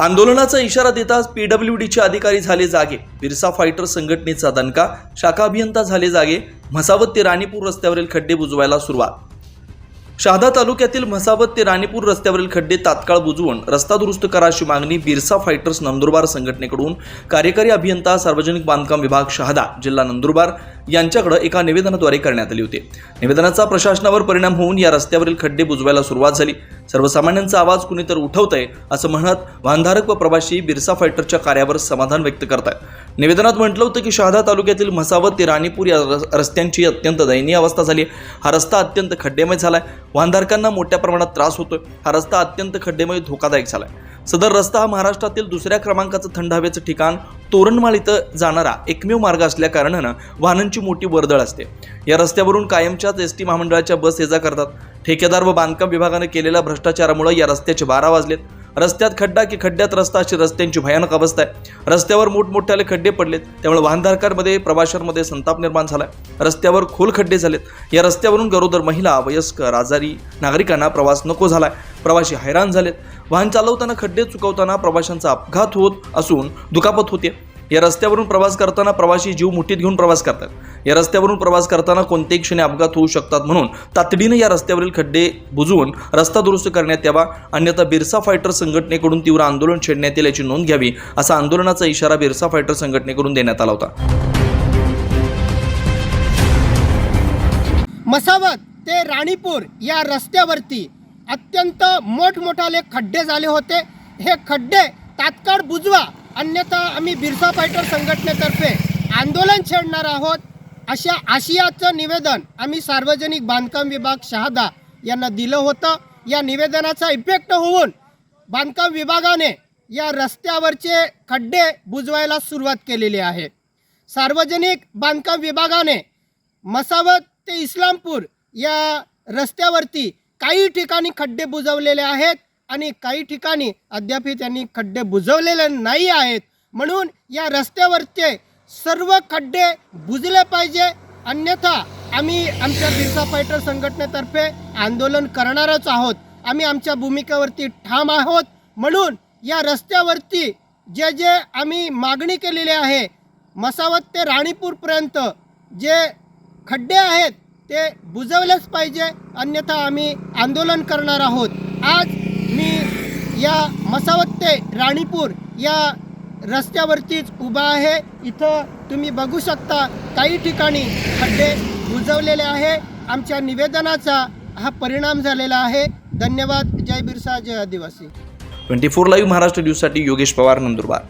आंदोलनाचा इशारा देताच पीडब्ल्यू डीचे अधिकारी झाले जागे. बिरसा फायटर संघटनेचा दणका शाखा अभियंता झाले जागे. म्हसावत ते राणीपूर रस्त्यावरील खड्डे बुजवायला सुरुवात. शहादा तालुक्यातील म्हसावत ते राणीपूर रस्त्यावरील खड्डे तात्काळ बुजवून रस्ता दुरुस्त करा अशी मागणी बिरसा फायटर्स नंदुरबार संघटनेकडून कार्यकारी अभियंता सार्वजनिक बांधकाम विभाग शहादा जिल्हा नंदुरबार यांच्याकडे एका निवेदनाद्वारे करण्यात आली होती. निवेदनाचा प्रशासनावर परिणाम होऊन या रस्त्यावरील खड्डे बुजवायला सुरुवात झाली. सर्वसामान्यांचा आवाज कुणीतर आहे असं म्हणत वाहनधारक व प्रवासी बिरसा फायटरच्या कार्यावर समाधान व्यक्त करतायत. निवेदनात म्हटलं होतं की शहादा तालुक्यातील म्हसावत ते राणीपूर या रस्त्यांची अत्यंत दयनीय अवस्था झाली हा रस्ता अत्यंत खड्डेमय झाला आहे वाहनधारकांना मोठ्या प्रमाणात त्रास होतोय. हा रस्ता अत्यंत खड्डेमय धोकादायक झाला आहे सदर रस्ता हा महाराष्ट्रातील दुसऱ्या क्रमांकाचं थंड हवेचं ठिकाण तोरणमाळ इथं जाणारा एकमेव मार्ग असल्या कारणानं वाहनांची मोठी वर्दळ असते. या रस्त्यावरून कायमच्याच एस टी महामंडळाच्या बस ये जा करतात. ठेकेदार व बांधकाम विभागाने केलेल्या भ्रष्टाचारामुळे या रस्त्याचे बारा वाजलेत. रस्त्यात खड्डा की खड्ड्यात रस्ता अशी रस्त्यांची भयानक अवस्था आहे. रस्त्यावर मोठमोठ्याले खड्डे पडलेत. त्यामुळे वाहनधारकांमध्ये प्रवाशांमध्ये संताप निर्माण झालाय. रस्त्यावर खोल खड्डे झालेत. या रस्त्यावरून गरोदर महिला वयस्कर आजारी नागरिकांना प्रवास नको झालाय. प्रवासी हैराण झालेत. वाहन चालवताना खड्डे चुकवताना प्रवाशांचा अपघात होत असून दुखापत होते या रस्त्यावरून प्रवास करताना प्रवासी जीव मुठीत घेऊन प्रवास करतात. या रस्त्यावरून प्रवास करताना कोणत्याही क्षणी अपघात होऊ शकतात म्हणून तातडीनं या रस्त्यावरील खड्डे बुजवून रस्ता दुरुस्त करण्यात यावा. अन्यथा बिरसा फायटर संघटनेकडून तीव्र आंदोलन छेडण्यात येईल याची नोंद घ्यावी असा आंदोलनाचा इशारा बिरसा फायटर संघटनेकडून देण्यात आला होता. मसावत ते राणीपूर या रस्त्यावरती अत्यंत मोठमोठाले खड्डे झाले होते. हे खड्डे तात्काळ बुजवा अन्यथा आम्ही बिरसा फायटर संघटनेतर्फे आंदोलन छेडणार आहोत. अशा आशियाचं निवेदन आम्ही सार्वजनिक बांधकाम विभाग शहादा यांना दिलं होतं. या निवेदनाचा इफेक्ट होऊन बांधकाम विभागाने या रस्त्यावरचे खड्डे बुजवायला सुरुवात केलेली आहे. सार्वजनिक बांधकाम विभागाने मसावत ते इस्लामपूर या रस्त्यावरती काही ठिकाणी खड्डे बुजवलेले आहेत. आणि काही ठिकाणी अद्यापही त्यांनी खड्डे बुजवलेले नाही आहेत. म्हणून या रस्त्यावरचे सर्व खड्डे बुजले पाहिजे. अन्यथा आम्ही आमच्या बिरसा फायटर संघटनेतर्फे आंदोलन करणारच आहोत. आम्ही आमच्या भूमिकेवरती ठाम आहोत. म्हणून या रस्त्यावरती जे जे आम्ही मागणी केलेली आहे मसावत ते राणीपूरपर्यंत जे खड्डे आहेत ते बुजवलेच पाहिजे. अन्यथा आम्ही आंदोलन करणार आहोत. आज या मसावत ते राणीपूर या रस्त्यावरतीच उभा आहे. इथं तुम्ही बघू शकता काही ठिकाणी खड्डे बुजवलेले आहे. आमच्या निवेदनाचा हा परिणाम झालेला आहे. धन्यवाद. जय बिरसा. जय आदिवासी. ट्वेंटी फोर लाईव्ह महाराष्ट्र न्यूजसाठी योगेश पवार नंदुरबार.